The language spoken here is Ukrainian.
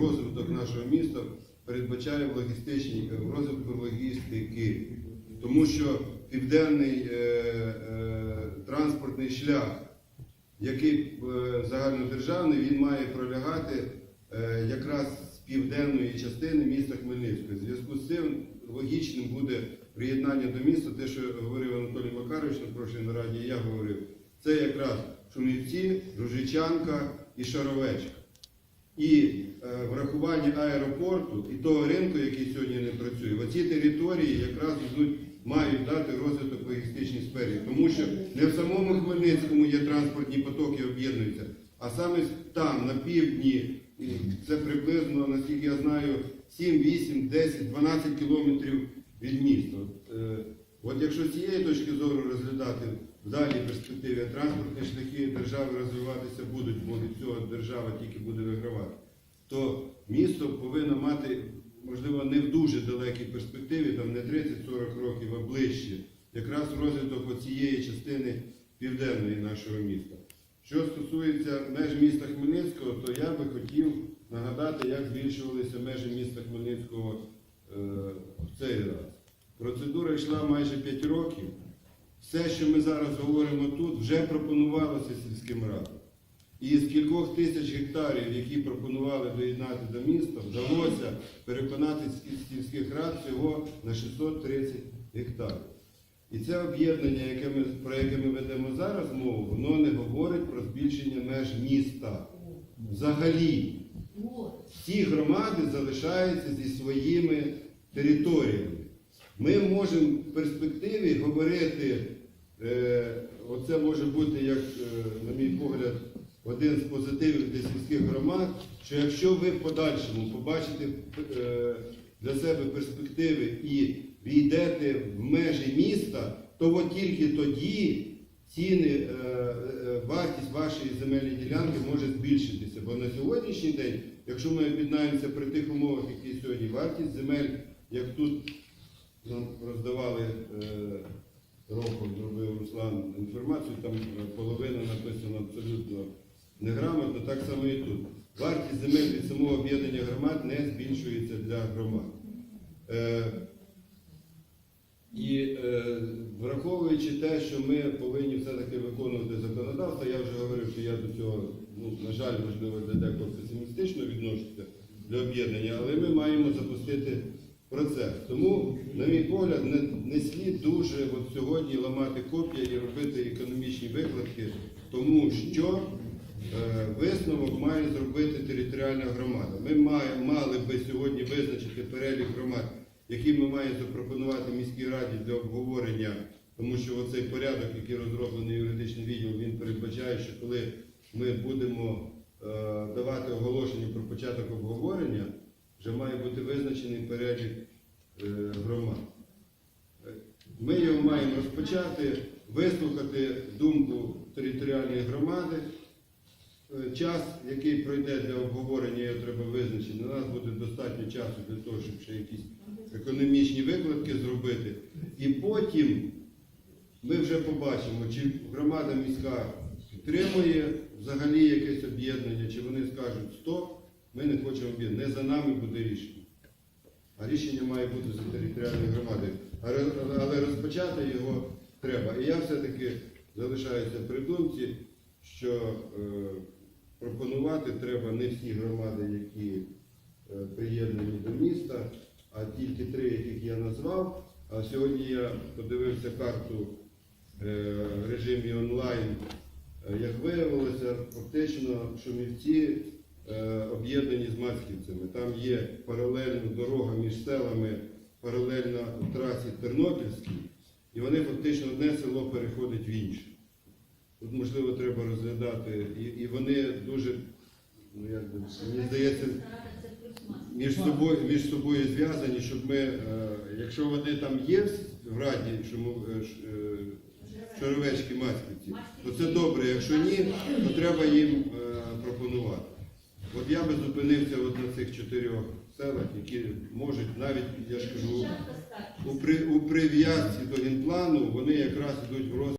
Розвиток нашого міста передбачає в логістичній розвитку логістики, тому що південний е, е, транспортний шлях, який е, загальнодержавний, він має пролягати е, якраз з південної частини міста Хмельницького. В зв'язку з цим логічним буде приєднання до міста, те, що говорив Анатолій Макарович на прошлій нараді, я говорив, це якраз Шумівці, Ружичанка і Шаровечка. І е, врахування аеропорту і того ринку, який сьогодні не працює, оці території якраз мають дати розвиток логістичній сфері. Тому що не в самому Хмельницькому є транспортні потоки, об'єднуються, а саме там, на півдні, це приблизно, наскільки я знаю, 7, 8, 10, 12 кілометрів від міста. Е, От якщо з цієї точки зору розглядати в дальній перспективі транспортні шляхи держави розвиватися будуть, бо від цього держава тільки буде вигравати, то місто повинно мати, можливо, не в дуже далекій перспективі, там не 30-40 років, а ближче, якраз розвиток оцієї частини південної нашого міста. Що стосується меж міста Хмельницького, то я би хотів нагадати, як збільшувалися межі міста Хмельницького е, в цей раз. Процедура йшла майже 5 років. Все, що ми зараз говоримо тут, вже пропонувалося сільським радам. І з кількох тисяч гектарів, які пропонували доєднати до міста, вдалося переконати сільських рад всього на 630 гектарів. І це об'єднання, про яке ми ведемо зараз мову, воно не говорить про збільшення меж міста. Взагалі, всі громади залишаються зі своїми територіями. Ми можемо в перспективі говорити, е, оце може бути, як, е, на мій погляд, один з позитивів для сільських громад, що якщо ви в подальшому побачите е, для себе перспективи і війдете в межі міста, то от тільки тоді ціни, вартість вашої земельної ділянки може збільшитися. Бо на сьогоднішній день, якщо ми об'єднаємося при тих умовах, які сьогодні, вартість земель, як тут роздавали е, роком, зробив Руслан інформацію, там е, половина написано абсолютно неграмотно, так само і тут. Вартість земель від самого об'єднання громад не збільшується для громад. Е, і е, враховуючи те, що ми повинні все-таки виконувати законодавство, я вже говорив, що я до цього, ну, на жаль, можливо, для декого песимістично відношуся для об'єднання, але ми маємо запустити процес. Тому, на мій погляд, не, не слід дуже от сьогодні ламати копія і робити економічні викладки, тому що е, висновок має зробити територіальна громада. Ми має, мали би сьогодні визначити перелік громад, які ми маємо запропонувати міській раді для обговорення, тому що оцей порядок, який розроблений юридичним відділом, він передбачає, що коли ми будемо е, давати оголошення про початок обговорення, вже має бути визначений перелік е, громад. Ми його маємо розпочати, вислухати думку територіальної громади. Е, Час, який пройде для обговорення, його треба визначити. На нас буде достатньо часу для того, щоб ще якісь економічні викладки зробити. І потім ми вже побачимо, чи громада міська підтримує взагалі якесь об'єднання, чи вони скажуть стоп, ми не хочемо об'єднання. Не за нами буде рішення. А рішення має бути за територіальною громадою. Але розпочати його треба. І я все-таки залишаюся при думці, що е, пропонувати треба не всі громади, які е, приєднані до міста, а тільки три, яких я назвав. А сьогодні я подивився карту е, в режимі онлайн. Е, Як виявилося, фактично Шумівці об'єднані з Мацьківцями. Там є паралельно дорога між селами, паралельно трасі Тернопільській, і вони фактично одне село переходить в інше. Тут, можливо, треба розглядати, і, і вони дуже, ну як би, мені здається, між собою, між собою зв'язані, щоб ми, е, якщо вони там є в- раді, що ми, е, е, Масківці, то це добре. Якщо ні, то треба їм е, пропонувати. От я би зупинився от на цих чотирьох селах, які можуть навіть, я ж кажу, у, при, у прив'язці до генплану вони якраз йдуть в розвиток.